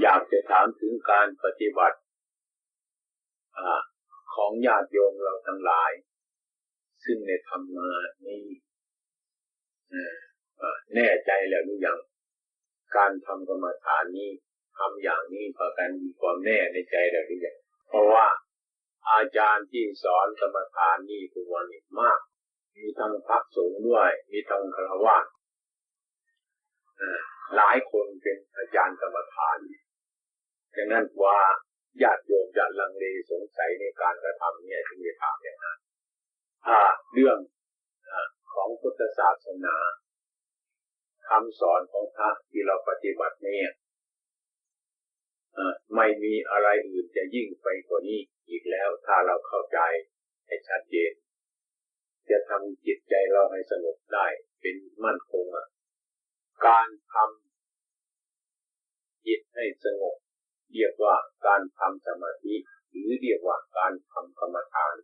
อยากจะถามถึงการปฏิบัติอของญาติโยมเราทั้งหลาย ซึ่งในธรรมานี้แน่ใจแล้วหรือยังการทำกรรมฐานนี้ทำอย่างนี้พอกันมีความแน่ในใจแล้วหรือยังเพราะว่าอาจารย์ที่สอนกรรมฐานนี่ทุกวันนี้มาก มีทั้งพระสงฆ์ด้วย มีทั้งฆราวาสหลายคนเป็นอาจารย์กรรมฐาน ดังนั้นว่าญาติโยมจะลังเลสงสัยในการกระทำเนี่ยที่มีถามอย่างนั้นถ้าเรื่องของพุทธศาสนาคำสอนของพระที่เราปฏิบัติเนี่ยไม่มีอะไรอื่นจะยิ่งไปกว่านี้อีกแล้วถ้าเราเข้าใจให้ชัดเจน จะทำจิตใจเราให้สงบได้เป็นมั่นคงอะการทำจิตให้สงบ เรียกว่าการทำสมาธิหรือเรียกว่าการทำกรรมฐาน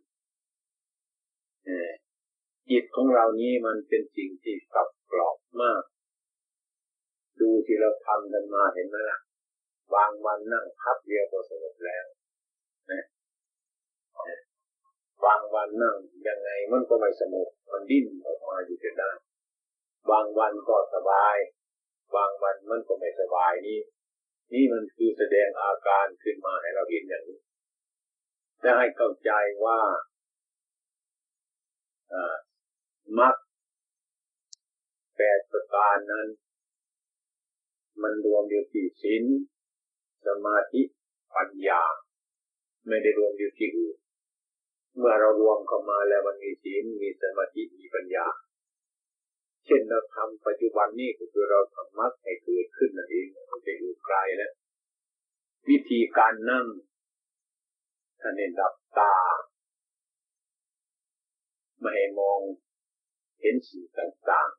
จิตของเรานี้มันเป็นสิ่งที่กลับกรอบมาก ดูที่เราทำกันมาเห็นไหมล่ะบางวันนั่งพับเดียวก็สงบแล้วนะบางวันนั่งยังไงมันก็ไม่สงบมันดิ้นออกมาอยู่จะได้บางวันก็สบาย บางวันมันก็ไม่สบายนี่ นี่มันคือแสดงอาการขึ้นมาให้เราเห็นอย่างนี้จะให้เข้าใจว่ามักแปดประการนั้น มันรวมอยู่ที่ศีลสมาธิปัญญา ไม่ได้รวมอยู่ที่อื่นเมื่อเรารวมเข้ามาแล้วมันมีศีลมีสมาธิมีปัญญา ช่นเราทำปัจจุบันนี้ก็คือเราทำมักให้เกิดขึ้นนั่นเองมันจะอยู่ไกลแล้ววิธีการนั่งท่านเน้นดับตา ไม่ให้มองเห็นสิ่งต่าง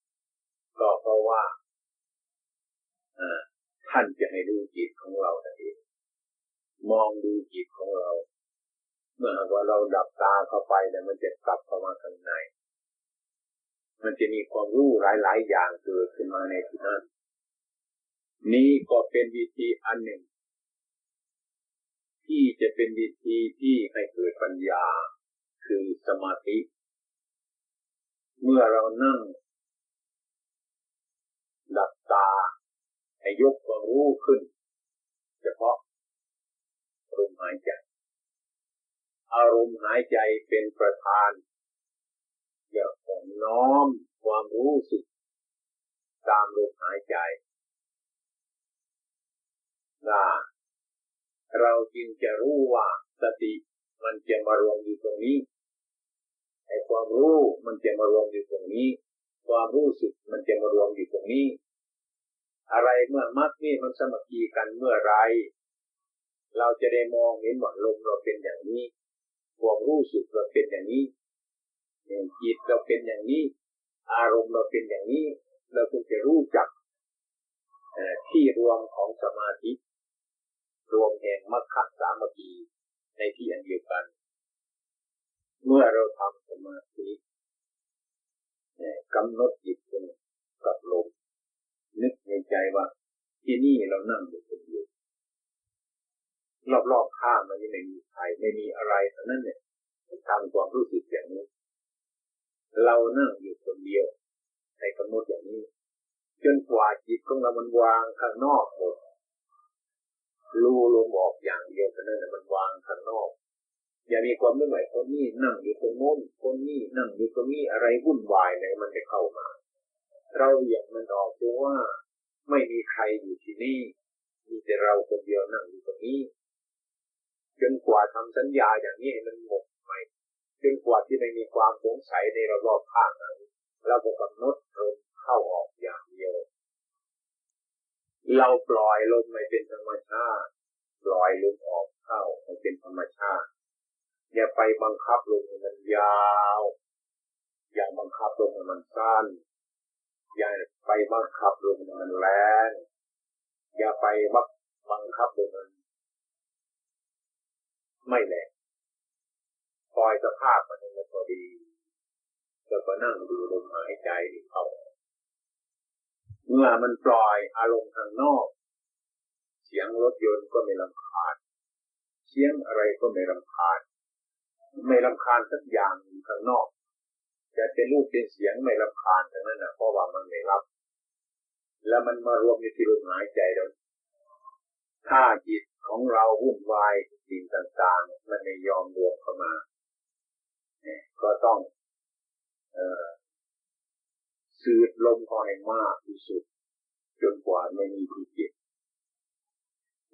ๆ ก็เพราะว่าท่านจะให้ดูจิตของเราเองมองดูจิตของเรา เมื่อว่าเราดับตาเข้าไปเนี่ยมันจะกลับเข้ามาข้างใน มันจะมีความรู้หลาย ๆ อย่างเกิดขึ้นมาในที่นั้น นี่ก็เป็นวิธีอันหนึ่ง ที่จะเป็นวิธีที่ให้เกิดปัญญา คือสมาธิ เมื่อเรานั่งดับตาให้ยกความรู้ขึ้น เฉพาะลมหายใจ อารมณ์หายใจเป็นประธาน อย่าของน้อมความรู้สึก ตามลมหายใจนะเราจึงจะรู้ว่าสติมันจะมารวมอยู่ตรงนี้ไอ้ความรู้มันจะมารวมอยู่ตรงนี้ ความรู้สึกมันจะมารวมอยู่ตรงนี้ อะไรเมื่อมัดนี่มันสมัคคีกันเมื่อไร เราจะได้มองเห็นว่าลมเราเป็นอย่างนี้ ความรู้สึกเราเป็นอย่างนี้ จิตเราเป็นอย่างนี้ อารมณ์เราเป็นอย่างนี้ เราจึงจะรู้จักที่รวมของสมาธิ รวมแห่งมรรคสามัคคีในที่อันเดียวกัน เมื่อเราทำสมาธิกำหนดจิตกับลมนึกในใจว่า ที่นี่เรานั่งอยู่คนเดียวรอบๆข้างมันไม่มีใครไม่มีอะไรเท่านั้นเนี่ยทำความรู้สึกอย่างนี้ เรานั่งอยู่คนเดียวในกำหนดอย่างนี้ จนกว่าจิตของเรามันวางข้างนอกหมดรู้ลมออกอย่างเดียวเท่านั้นมันวางข้างนอก อย่ามีความไม่ไหวคนนี้นั่งอยู่ตรงโน้นคนนี้นั่งอยู่ตรงนี้อะไรวุ่นวายไหนมันจะเข้ามา เราอย่างมันออกเพราะว่า ไม่มีใครอยู่ที่นี่มีแต่เราคนเดียวนั่งอยู่ตรงนี้ จนกว่าทำสัญญาอย่างนี้มันหมด จนกว่าที่ไม่มีความสงสัยในระลอบข้างนั้นเราก็กำหนดลมเข้าออกอย่างเดียวเราปล่อยลมไม่เป็นธรรมชาติ ปล่อยลมออกเข้าให้เป็นธรรมชาติอย่าไปบังคับลมมันยาว อย่าบังคับลมมันสั้น อย่าไปบังคับลมมันแรงอย่าไปบังคับลมมันไม่แรง ปล่อยสภาพมันมันพอดี แล้วก็นั่งดูลมหายใจเข้าเมื่อมันปล่อยอารมณ์ทางนอก เสียงรถยนต์ก็ไม่ลำคาญ เสียงอะไรก็ไม่ลำคาญ ไม่ลำคาญสักอย่างข้างนอกจะเป็นรูปเป็นเสียงไม่ลำคาญทั้งนั้นนะเพราะว่ามันไม่รับ แล้วมันมารวมอยู่ที่ลมหายใจเราถ้าจิตของเราวุ่นวายสิ่งต่างๆ มันไม่ยอมรวมเข้ามา เนี่ยก็ต้องออสืดลมพอให้มากที่สุด จนกว่าไม่มีที่จิต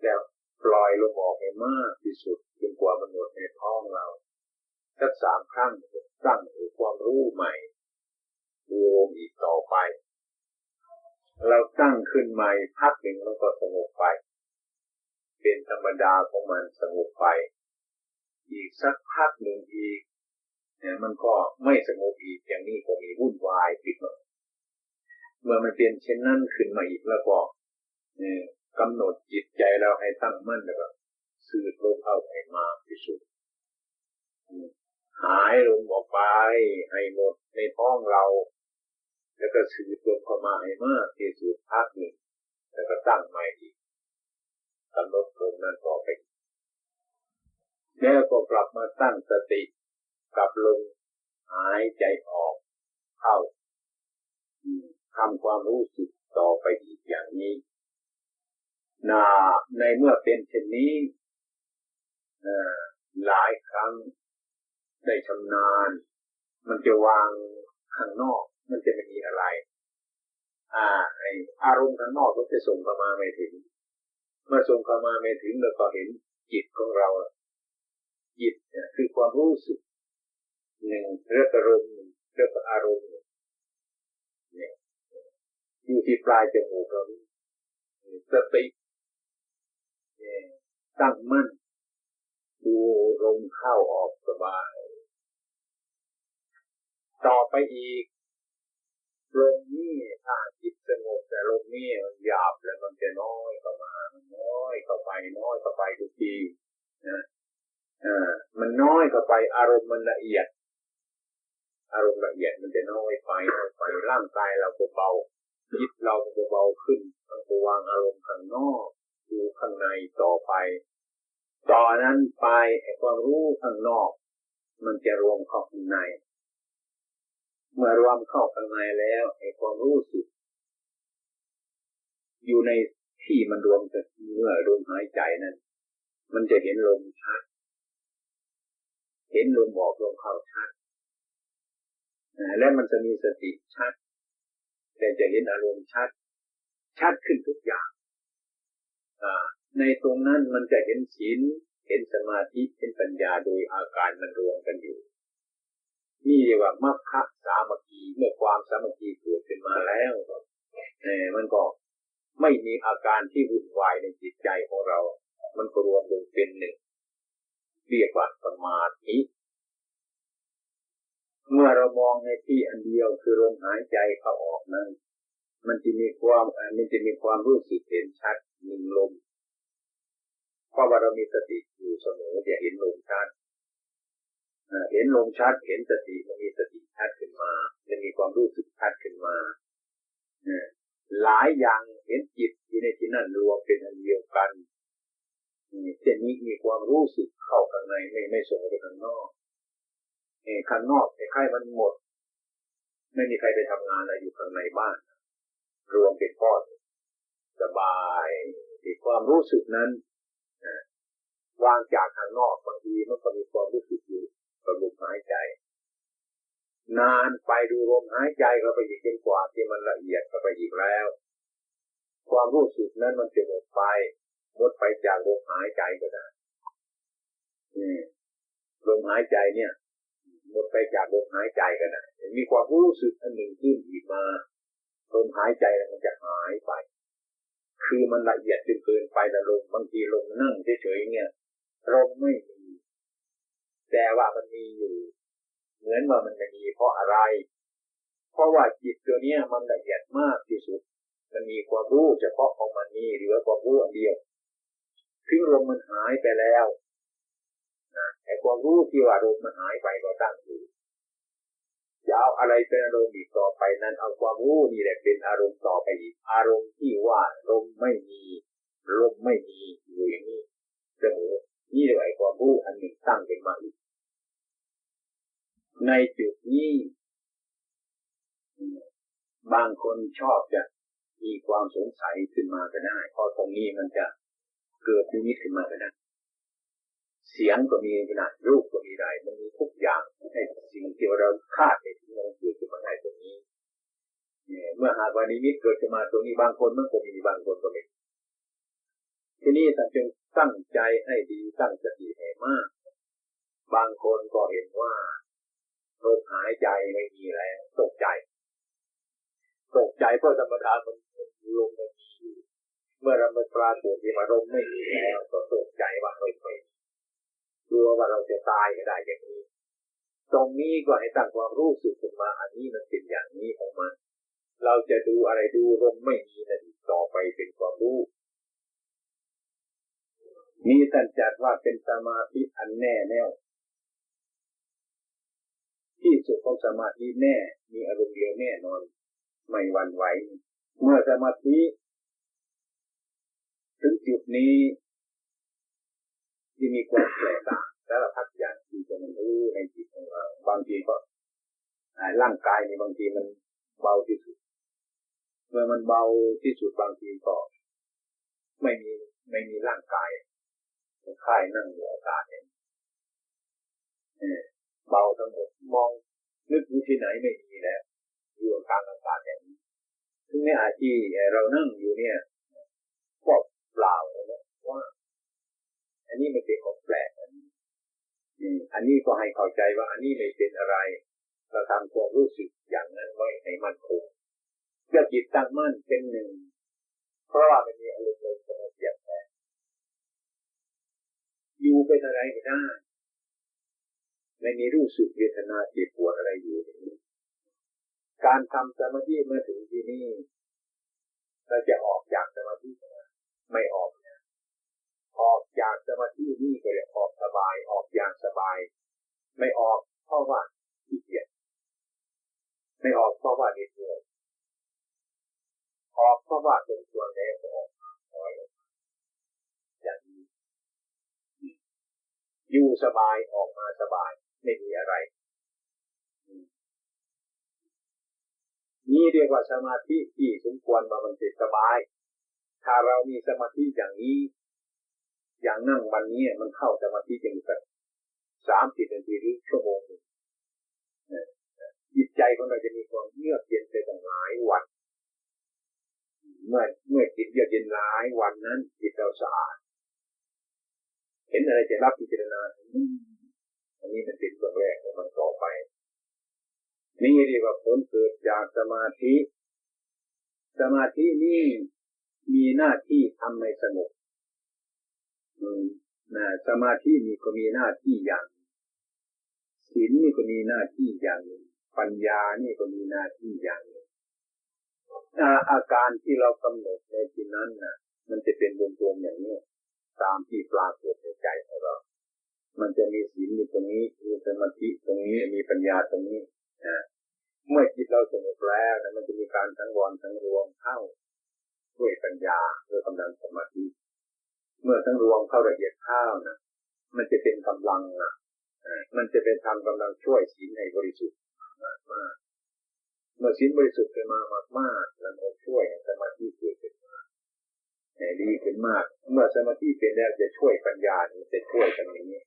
แล้วปล่อยลมออกให้มากที่สุด จนกว่ามันหมดในท้องเราสักสามครั้งตั้งความรู้ใหม่รวมอีกต่อไป เราตั้งขึ้นใหม่พักหนึ่งแล้วก็สงบไป เป็นธรรมดาของมันสงบไป อีกสักพักหนึ่งอีก มันก็ไม่สงบอีกอย่างนี้ก็มีวุ่นวายผิดมาเมื่อมันเปลี่ยนเช่นนั้นขึ้นมาอีกแล้วก็กำหนดจิตใจเราให้ตั้งมั่นแล้วก็สื่อลมเข้าไปมาที่สุดหายลมออกไปให้หมดในท้องเรา แล้วก็สืบลมเข้ามาให้มากที่สุดพักหนึ่งแล้วก็ตั้งใหม่อีกกำหนดลมนั้นต่อไปแล้วก็กลับมาตั้งสติ กลับลมหายใจออกเข้าทำความรู้สึกต่อไปอีกอย่างนี้นาในเมื่อเป็นเช่นนี้หลายครั้งได้ชำนาญ มันจะวางข้างนอก มันจะไม่มีอะไร อ่าไออารมณ์ข้างนอกก็จะส่งเข้ามาไม่ถึง เมื่อส่งเข้ามาไม่ถึงเราก็เห็นจิตของเรา จิตเนี่ยคือความรู้สึก หนึ่งเรื่องอารมณ์เรื่องอารมณ์เนี่ยอยู่ที่ปลายจมูกเราสติตั้งมั่นดูลมเข้าออกสบาย ต่อไปอีกลมนี่ถ้าจิตสงบแต่ลมนี่มันหยาบแล้วมันจะน้อยเข้ามาน้อยเข้าไปน้อยเข้าไปทุกทีนะอ่ามันน้อยเข้าไปอารมณ์มันละเอียด อารมณ์ละเอียดมันจะน้อยไปน้อยไปร่างกายเราก็เบาจิตเราก็เบาขึ้นมันก็วางอารมณ์ข้างนอกดูข้างในต่อไป ต่อนนั้นไปไอ้ความรู้ข้างนอก มันจะรวมเข้าข้างใน เมื่อรวมเข้าข้างในแล้วไอ้ความรู้สึก อยู่ในที่มันรวมกันเมื่อลมหายใจนั้น มันจะเห็นลมชัดเห็นลมออกลมเข้าชัด และมันจะมีสติชัด แต่จะเห็นอารมณ์ชัด ชัดขึ้นทุกอย่างในตรงนั้นมันจะเห็นศีลเห็นสมาธิเห็นปัญญาโดยอาการมันรวมกันอยู่นี่เรียกว่ามัคคะสามัคคีเมื่อความสามัคคีเกิดขึ้นมาแล้วเออมันก็ไม่มีอาการที่วุ่นวายในจิตใจของเรา มันก็รวมลงเป็นหนึ่งเรียกว่าสมาธิ เมื่อเรามองในที่อันเดียวคือลมหายใจเข้าออกนั้น มันจะมีความมันจะมีความรู้สึกเห็นชัดหนึ่งลมเพราะว่าเรามีสติอยู่เสมอจะเห็นลมชัดเห็นลมชัดเห็นสติมันมีสติชัดขึ้นมาจะมีความรู้สึกชัดขึ้นมาหลายอย่างเห็นจิตที่ในที่นั้นรวมเป็นอันเดียวกันเช่นนี้มีความรู้สึกเข้าข้างในไม่ไม่ส่งไปข้างนอก ข้างนอกไอ้ไข้มันหมด ไม่มีใครไปทำงานอะไรอยู่ข้างในบ้าน รวมเป็นก้อนสบายที่ความรู้สึกนั้นวางจากข้างนอกบางทีมันก็มีความรู้สึกอยู่กับลมหายใจ นานไปดูลมหายใจเข้าไปอีกจนกว่าที่มันละเอียดเข้าไปอีกแล้ว ความรู้สึกนั้นมันจะหมดไปหมดไปจากลมหายใจก็ได้ลมหายใจเนี่ย หมดไปจากลมหายใจก็ได้มีความรู้สึกอันหนึ่งขึ้นอีกมาลมหายใจมันจะหายไป คือมันละเอียดจนเกินไปแต่ลมบางทีลมนั่งเฉยๆเนี่ยลมไม่มีแต่ว่ามันมีอยู่ เหมือนว่ามันไม่มีเพราะอะไร เพราะว่าจิตตัวนี้มันละเอียดมากที่สุด มันมีความรู้เฉพาะของมันนี่หลือความรู้อันเดียวคือลมมันหายไปแล้ว นะไอ้ความรู้ที่ว่าอารมณ์มันหายไปก็ตั้งอยู่จะเอาอะไรเป็นอารมณ์อีกต่อไปนั้นเอาความรู้นี่แหละเป็นอารมณ์ต่อไปอีก อารมณ์ที่ว่าลมไม่มีลมไม่มีอยู่อย่างนี้เสมอนี่เลยความรู้อันหนึ่งตั้งเป็นมาอีกในจุดนี้บางคนชอบจะมีความสงสัยขึ้นมาก็ได้เพราะตรงนี้มันจะเกิดนิมิตขึ้นมาก็ได้ เสียงก็มีขนาดรูปก็มีได้ มันมีทุกอย่างให้สิ่งที่เราคาดเห็นมันเกิดขึ้นมาได้ตรงนี้เมื่อหากวันนิมิตเกิดขึ้นมาตรงนี้บางคนมันก็มีบางคนก็ไม่ทีนี้ท่านจึงตั้งใจให้ดีตั้งสติให้มาก บางคนก็เห็นว่าลมหายใจไม่มีแล้วตกใจ ตกใจเพราะธรรมดามันลมมันมีเมื่อเรามาปราศฏที่มาลมไม่มีแล้วก็ตกใจว่าไม่ม่ กลัวว่าเราจะตายก็ได้อย่างนี้ ตรงนี้ก็ให้ตั้งความรู้สึกขึ้นมาอันนี้มันเป็นอย่างนี้ของมัน เราจะดูอะไรดูลมไม่มีนะต่อไปเป็นความรู้นี่ท่านจัดว่าเป็นสมาธิอันแน่แน่วที่สุดของสมาธิแน่ มีอารมณ์เดียวแน่นอน ไม่หวั่นไหว เมื่อสมาธิ ถึงจุดนี้ ที่มีความแปลกต่างแารพัดอย่างที่จะมันรู้ในจิตของเราบางทีก็ร่างกายในบางทีมันเบาที่สุด เมื่อมันเบาที่สุดบางทีก็ไม่มีไม่มีร่างกายค่ายนั่งอยู่อากาศเองเบาทั้งหมดมองนึกอยู่ที่ไหนไม่มีแล้วอยู่กลางอากาศอย่างนี้ซึ่งในอาชีพเรานั่งอยู่เนี่ยก็เปล่าเลยว่า อันนี้ไม่เป็นของแปลกอันนี้อันนี้ก็ให้เข้าใจว่าอันนี้ไม่เป็นอะไรเราทำความรู้สึกอย่างนั้นไว้ให้มันคงเพื่อจิตตั้งมั่นเป็นหนึ่ง เพราะว่ามันมีอารมณ์เลยสงบอย่างแท้อยู่เป็นอะไรไม่ได้ไม่มีรู้สึกเวทนาเจ็บปวดอะไรอยู่ในนี้การทำสมาธิมื่อถึงที่นี่เราจะออกจากสมาธิไม่ออก ออกจากสมาธินี่ก็จะออกสบายออกอย่างสบาย ไม่ออกเพราะว่าขี้เกียจไม่ออกเพราะว่าเหนื่อยออกเพราะว่าตรงตัวแล้วออกน้อยอย่างนี้อยู่สบายออกมาสบาย ไม่มีอะไรนี่เรียกว่าสมาธิที่สมควรมามันจะสบาย ถ้าเรามีสมาธิอย่างนี้ อย่างนั่งวันนี้มันเข้าสมาธิจริงแบบสามสิบนาทีหรือชั่วโมงจิตใจของเราจะมีความเยือกเย็นไปตั้งหลายวัน เมื่อเมื่อจิตเยือกเย็นหลายวันนั้นจิตเราสะอาด เห็นอะไรจะรับพิจารณาอันนี้มันเป็นเรื่องแรกของมันต่อไป นี่เรียกว่าผลเกิดจากสมาธิ สมาธินี่มีหน้าที่ทำให้สงบ นะสมาธินี่ก็มีหน้าที่อย่างศีลนี่ก็มีหน้าที่อย่างปัญญานี่ก็มีหน้าที่อย่างอาอาการที่เรากำหนดในที่นั้นนะมันจะเป็นวงๆอย่างนี้ตามที่ปรากฏในใจของเรา มันจะมีศีลอยู่ตรงนี้ มีสมาธิตรงนี้ มีปัญญาตรงนี้นะเมื่อจิตเราสงบแล้วนะมันจะมีการทั้งวอนทั้งรวมเข้าด้วยปัญญาด้วยกำลังสมาธิ เมื่อทั้งรวมเข้าละเอียดข้าวนะมันจะเป็นกำลังนะมันจะเป็นทำกำลังช่วยศีลในบริสุทธิ์มากมากเมื่อศีลบริสุทธิ์ขึ้นมามากมากแล้วมันช่วยสมาธิเกิดขึ้นมาดีขึ้นมาก เมื่อสมาธิเป็นแล้วจะช่วยปัญญาจะช่วยกันอย่างนี้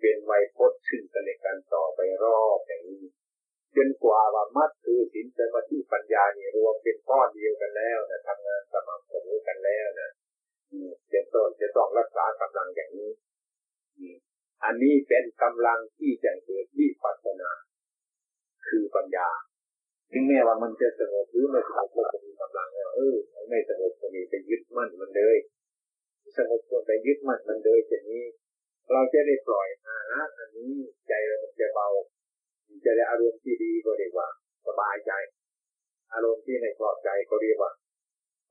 เป็นไวยพจน์ซึ่งกันและกันต่อไปรอบอย่างนี้จนกว่าว่ามัดคือสินสมาธิปัญญาเนี่ยรวมเป็นก้อนเดียวกันแล้วนะทำงานสม่ำเสมอกันแล้วนะ เป็นต้นจะต้องรักษากำลังอย่างนี้ อันนี้เป็นกำลังที่จะเกิดวิปัสสนา คือปัญญาถึงแม้ว่ามันจะสงบหรือไม่สงบก็จะมีกำลังแล้วเออไม่สงบก็มีไปยึดมั่นมันเลยสงบก็ไปยึดมั่นมันเลยอย่างนี้ เราจะได้ปล่อยมานะอันนี้ใจเราจะเบา จะได้อารมณ์ที่ดีก็เรียกว่า สบายใจ อารมณ์ที่ในปลอดใจก็เรียกว่า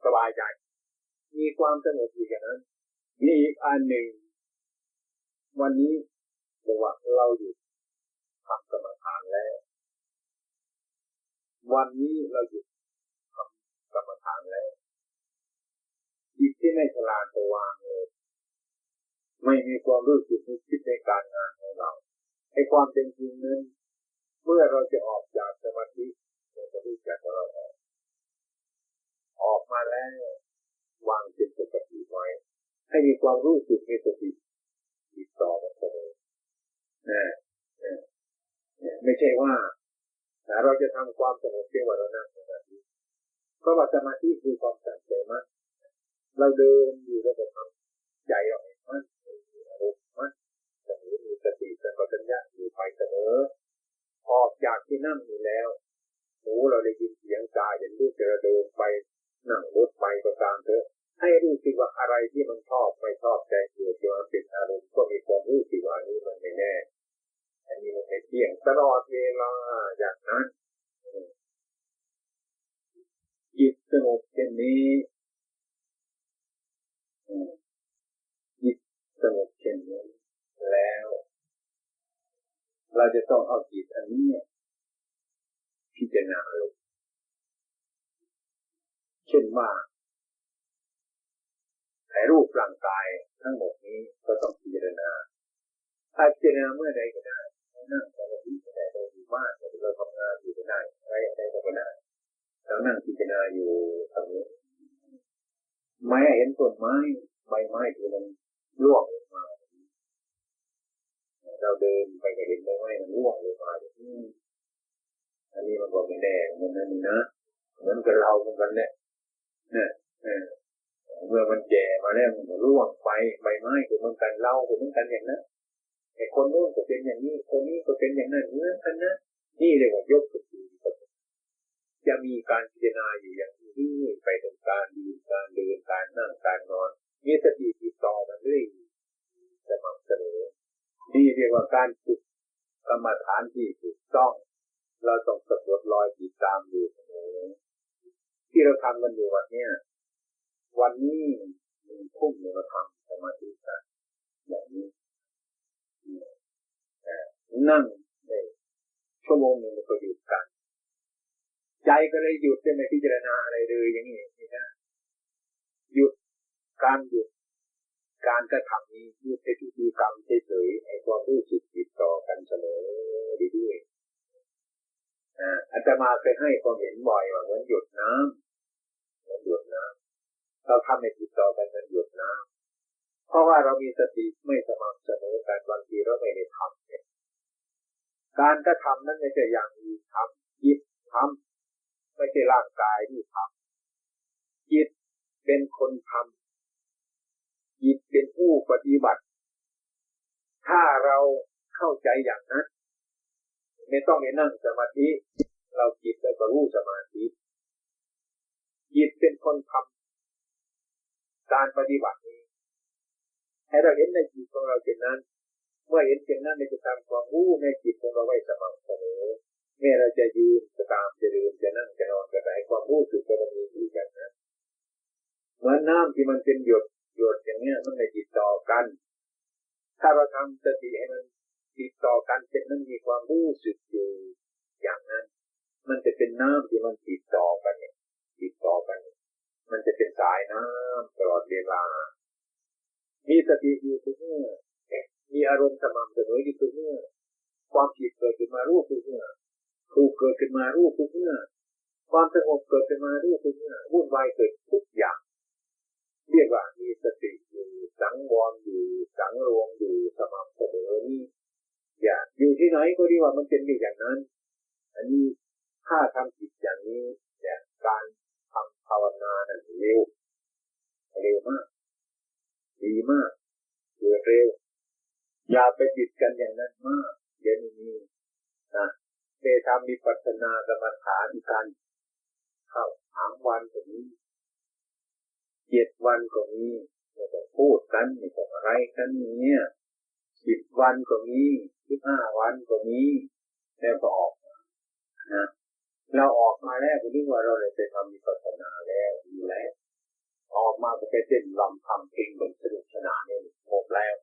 สบายใจ มีความสงบอยู่อย่างนั้นมีอีกอันหนึ่ง วันนี้บอกว่างเราอยู่ทำกรรมฐานแล้ว วันนี้เราหยุดทำกรรมฐานแล้วจิตที่ไม่ฉลาดตัวางเลยไม่มีความรู้สึกนึกคิดในการงานของเราไอ้ความเป็นจริงนั้นเมื่อเราจะออกจากสมาธิเราจะรู้จักเราออกออกมาแล้ว วางจิตปกติไว้ ให้มีความรู้สึกมีสติติดต่อกันเสมอนะนะไม่ใช่ว่าแต่เราจะทำความสงบเพียงว่าเรานั่งสมาธิเพราะว่าสมาธิคือความสังเกตมั้เราเดินอยู่แล้วก็ทำใจเราเองมันมีอารมณ์มันเสมมีสติสัมปชัญญะอยู่ไปเสมอออกจากที่นั่งอยู่แล้ว หูเราได้ยินเสียงกายเห็นรูปจะเดินไป นั่งรถไปก็ตามเถอะ ให้รู้สึกว่าอะไรที่มันชอบไม่ชอบใจเกิดขึ้นมาเป็นอารมณ์ก็มีความรู้สึกว่านี้มันไม่แน่ อันนี้มันไม่เที่ยงตลอดเวลาอย่างนั้นจิตสงบเช่นนี้จิตสงบเช่นนี้แล้ว เราจะต้องเอาจิตอันนี้พิจารณาลง เช่นว่าถ่ายรูปร่างกายทั้งหมดนี้ก็ต้องพิจารณาถ้าพิจารณาเมื่อใดก็ได้นั่งสมาธิก็ได้เราอยู่บ้านเราทำงานอยู่ก็ได้อะไรอะไรก็ได้เรานั่งพิจารณาอยู่ตรงนี้ไม่เห็นต้นไม้ใบไม้ที่มันร่วงลงมาเราเดินไปก็เห็นใบไม้มันร่วงลงมาอันนี้มันก็ไม่แดงมันนั่นนี่นะเหมือนกับเราเหมือนกันเนี่ย เนี่ยเมื่อมันแก่มาแล้วมันร่วงไปใบไม้ก็เหมือนกันเล่าก็เหมือนกันอย่างนั้นไอ้คนโน้นก็เป็นอย่างนี้ คนนี้ก็เป็นอย่างนั้นเหมือนกันนะนี่เรียกว่ายกสติจะมีการพิจารณาอยู่อย่างนี้ไปตรงการยืนการเดินการนั่งการนอนมีสติติดต่อมันเรื่อยสม่ำเสมอนี่เรียกว่าการฝึกกรรมฐานที่ถูกต้อง เราต้องสะกดรอยติดตามอยู่เสมอ ที่เราทำกันอยู่วันเนี้ยวันนี้มีพุ่งมาทำสมาธิกันอย่างนี้นั่งในชั่วโมงหนึ่งมันก็หยุดกัน ใจก็เลยหยุดจะไม่พิจารณาอะไรเลยอย่างนี้นี่นะหยุดการหยุดการกระทำนี้หยุดในพิธีกรรมเฉยๆไอ้ความรู้สึกติดต่อกันเสมอดีด้วยอาจารย์มาเคยให้ความเห็นบ่อยว่าเหมือนหยุดน้ำ มือนหยดน้ำเราทำในติดต่อกันมือนหยดน้ำเพราะว่าเรามีสติไม่สม่ำเสมอกันบางทีเราไม่ได้ทำเนี่ยการกระทำนั้นไม่ใช่อย่างอื่นทำจิตทำไม่ใช่ร่างกายที่ทำจิตเป็นคนทำจิตเป็นผู้ปฏิบัติ ถ้าเราเข้าใจอย่างนั้นไม่ต้องไปนั่งสมาธิ เราจิตแต่ก็รู้สมาธิ คนทำการปฏิบัตินี้ให้เราเห็นในจิตของเราเช่นนั้น เมื่อเห็นเช่นนั้นในจะทำความรู้ในจิตของเราไว้สม่ำเสมอแม้เราจะยืนจะตามจะเดินจะนั่งจะนอนจะไหนความรู้สึกมันมีอยู่อย่างนั้นเหมือนน้ำที่มันเป็นหยดหยดอย่างเนี้ยมันไม่ติดต่อกัน ถ้าเราทำสติให้มันติดต่อกันเช่นนั้นมีความรู้สึกอยู่อย่างนั้น มันจะเป็นน้ำที่มันติดต่อกันเนี่ยติดต่อกัน มันจะเป็นสายน้ำตลอดเวลา มีสติอยู่ทุกเมื่อมีอารมณ์สม่ำเสมออยู่ทุกเมื่อความผิดเกิดขึ้นมารู้ทุกเมื่อถูกเกิดขึ้นมารู้ทุกเมื่อความสงบเกิดขึ้นมารู้ทุกเมื่อวุ่นวายเกิดทุกอย่าง เรียกว่ามีสติอยู่สังวรอยู่สังรวมอยู่สม่ำเสมอนี่อย่าอยู่ที่ไหนก็ดีว่ามันเป็นอย่างนั้น อันนี้ถ้าทำจิตอย่างนี้เนี่ยการ ภาวนาเนั้นเร็วเร็วมากดีมากเกิดเร็ว อย่าไปจิตกันอย่างนั้นมากเดี๋ยวนี้นะเดทำมีปัฒนากรรมฐานกันเข้าสามวันก็นี้เจ็ดวันก็นี้ไม่ต้องพูดกันไม่ต้องอะไรกันเนี่ยสิบวันก็มีสิบห้าวันก็มีแล้วก็ออกนะ เราออกมาแล้วคุณนึกว่าเราเลยไปทำมีปัฒนาแล้วอยู่แล้วออกมาก็แค่เต้นลำทำเพลงบนสนุกสนานเนี่ยหมดแล้ว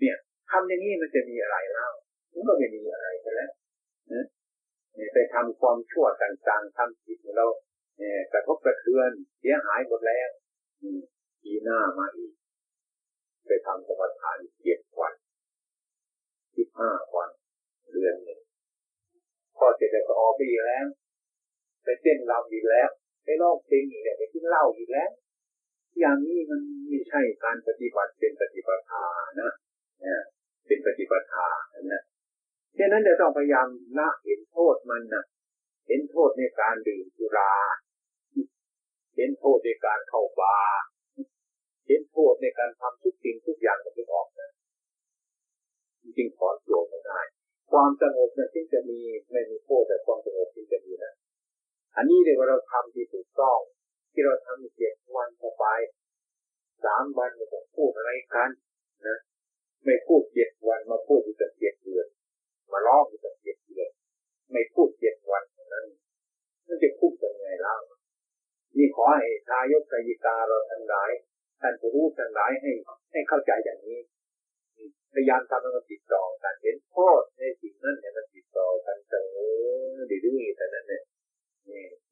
เนี่ยทำอย่างนี้มันจะมีอะไรเล่ามันก็ไม่มีอะไรไปแล้วนะไปทำความชั่วต่างๆทำจิตเราเนี่ยกระทบกระเทือนเสียหายหมดแล้วทีหน้ามาอีก ไปทำสมถานเจ็ดวันสิบห้าวันเดือนหนึ่งพอเสร็จแล้วก็ออกไปอีกแล้ว ไปเต้นรำอีกแล้วไปร้องเพลงอีกแล้วไปกินเหล้าอีกแล้ว อย่างนี้มันไม่ใช่การปฏิบัติเป็นปฏิปทานะเนี่ยเป็นปฏิปทานะฉะนั้นจะต้องพยายามละเห็นโทษมันนะเห็นโทษในการดื่มสุรา เห็นโทษในการเข้าบาร์เห็นโทษในการทำทุกสิ่งทุกอย่างมันจะออกนะจริงถอนตัวไม่ได้ ความสงบนั้นที่จะมีไม่มีโทษแต่ความสงบที่จะมีนะ อันนี้เรียกว่าเราทำที่ถูกต้อง ที่เราทำเจ็ดวันต่อไปสามวันเราต้องพูดอะไรกันนะไม่พูดเจ็ดวันมาพูดอีกเจ็ดเดือนมาล้ออีกเจ็ดเดือนไม่พูดเจ็ดวันนั้นมันจะพูดยังไงล่ะนี่ขอให้ทายกไกิกาเราทั้งหลายท่านผู้รู้ทั้งหลายให้ให้เข้าใจอย่างนี้พยายามทำให้มันติดต่อกันเห็นโทษในสิ่งนั้นเนี่ยมันติดต่อกันเสมอดื้อๆแต่นั้นเนี่ย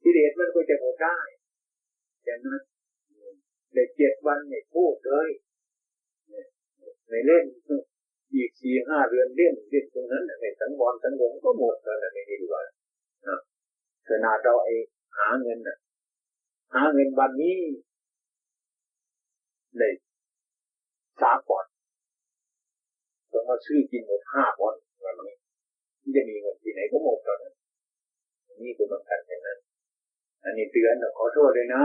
ทีเดชมันก็จะหมดได้อย่นั้นในเจ็ดวันในพูดเลยในเล่นอีกสี่ห้าเดือนเล่นเล่นตรงนั้นในสังวรสังวงก็หมดแล้วในนี้ดีกว่าขนาดเราไอหาเงินน่ะ หาเงินวันนี้เลยสามปอนต้องมาซื้อกินหมดห้าปอนวันนี้ที่จะมีเงินที่ไหนก็หมดตอนนั้น นี่คือมันกันอย่างนั้น อันนี้เตือนขอโทษเลยนะ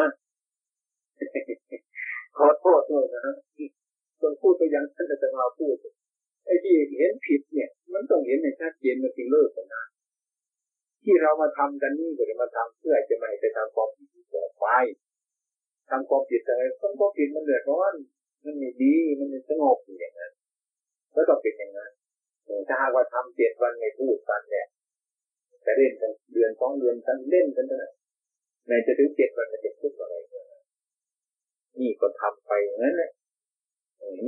ขอโทษด้วยนะต้องพูดไปยังท่านจะมาพูดไอ้ที่เห็นผิดเนี่ย มันต้องเห็นในชัดเจนมันจึงเลิกกันนะที่เรามาทำกันนี่ก็จะมาทำเพื่อจะไม่ไปทำความผิดต่อไปทำความผิดอะไรทำความผิดมันเดือดร้อนมันไม่ดีมันไม่สงบอย่างนั้นแล้วต้องเป็นอย่างนั้นถ้าหากว่าทำเจ็ดวันในพูดกันเนี่ย จะเล่นกันเดือนสองเดือนกันเล่นกันนะในจะถึงเจ็ดวันมันจะพูดอะไรเนี่ก็ทำไปอย่างนั้นแหละ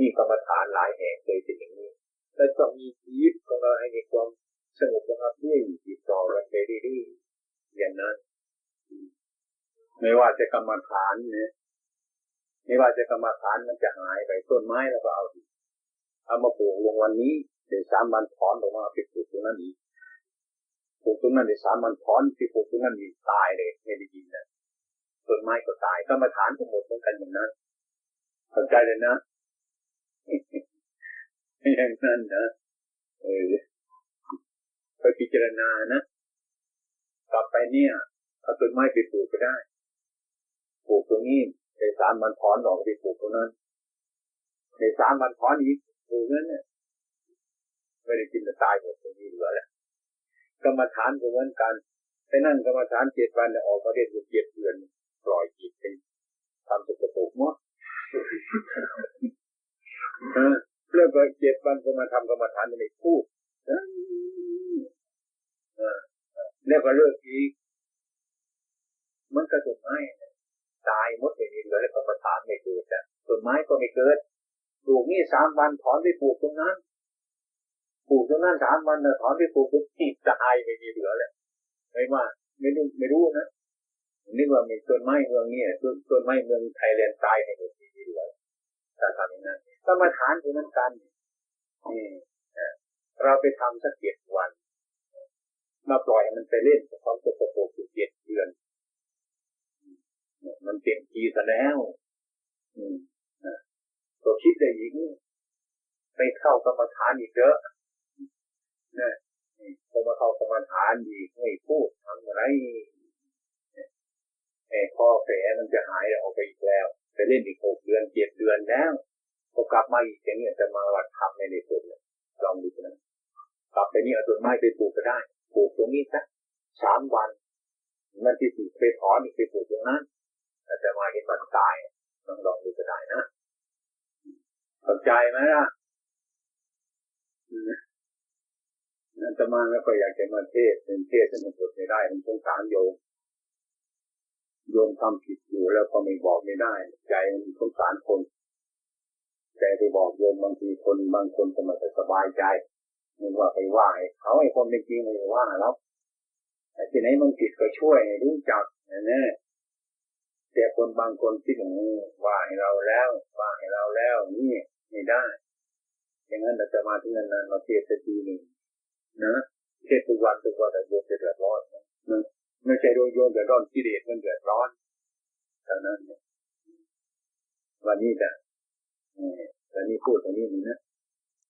นี่กรรมฐานหลายแห่งเคยเป็นอย่างนี้ แล้วต้องมีชีวิตของเราให้มีความสงบระงับด้วยติดต่อกันไปเรื่อยๆอย่างนั้น ไม่ว่าจะกรรมฐานเนี่ยไม่ว่าจะกรรมฐานมันจะหายไปต้นไม้แล้วก็เอาเอามาปลูกลงวันนี้เดี๋ยวสามวันถอนออกมาไปปลูกตรงนั้นอีก ปลูกตรงนั้นเดี๋ยวสามวันถอนที่ปลูกตรงนั้นอีตายเลยไม่ได้ยินเนะต้นไม้ก็ตายกรรมฐานทั้งหมดเหมือนกันอย่างนั้นเข้าใจเลยนะอย่างนั้นนะเออไปพิจารณานะกลับไปเนี่ยเอาต้นไม้ไปปลูกก็ได้ปลูกตรงนี้ในสามวันถอนออกไปปลูกตรงนั้นในสามวันถอนอีกปลูกนั้นเนี่ยไม่ได้กินจะตายหมดตรงนี้เหลือแหละ กรรมฐานก็เหมือนกันไปนั่งกรรมฐานเจ็ดวันออกมาเรียนอยู่เจ็ดเดือนปล่อยจิตไปทำสุขภพหมดเรื่องก็เจ็ดวันก็มาทำกรรมฐานในพูดแล้วก็เลิกอีกมันก็ต้นไม้ตายหมดอย่างนี้เลยกรรมฐานไม่เกิดแต่ต้นไม้ก็ไม่เกิดปลูกนี่สามวันถอนไปปลูกตรงนั้น ปลูกตรงนั้นสามวันถอนไปปลูกตรงที่ตายไม่มีเหลือเลยไม่ว่าไม่รู้ไม่รู้นะนึกว่ามีต้นไม้เมืองนี้ต้นต้นไม้เมืองไทยแลนด์ตายในหมดที่เหลือถ้าทำอย่างนั้นกรรมฐานคือมันกันเราไปทำสักเจ็ดวันมาปล่อยมันไปเล่นกับความสกปรกอยู่เจ็ดเดือน มันเต็มทีซะแล้วตัวคิดได้อีกไปเข้ากรรมฐานอีกเยอะ นะพอมาเข้ากรรมฐานอีกไม่พูดทำอะไรไอ้ข้อแผลมันจะหายออกไปอีกแล้วไปเล่นอีกหกเดือนเจ็ดเดือนแล้วพอกลับมาอีกอย่างนี้จะมาวัดทำในในสุดเลยลองดูนะกลับไปนี่เอาต้นไม้ไปปลูกก็ได้ปลูกตรงนี้สักสามวันมันที่สี่ไปถอนอีกไปปลูกตรงนั้นแต่จะมาเห็นมันตายลองลองดูก็ได้นะเข้าใจไหมล่ะ นั่นจะมาแล้วก็อยากจะมาเทศเป็นเทศจะมันพูดไม่ได้มันสงสารโยมโยมทำผิดอยู่แล้วก็ไม่บอกไม่ได้ ใจมันสงสารคนแต่ที่บอกโยมบางทีคนบางคนก็มาจะสบายใจไม่ว่าไปว่าเขาไอ้คนเป็นจริงไม่ว่าแล้วแต่ที่ไหนมันผิดก็ช่วยรู้จักนะเนี่ยแต่คนบางคนที่หนูว่าให้เราแล้วว่าให้เราแล้วนี่ไม่ได้อย่างนั้นเราจะมาที่นานๆมาเทศทีหนึ่ง นะเททศทุกวันทุกวันแต่โยมจะเดือดร้อนนะไม่ใช่โดยโยมเดือดร้อนกิเลสมันเดือดร้อนเท่านั้นเนี่ยวันนี้แต่วันนี้พูดตรงนี้นี่นะ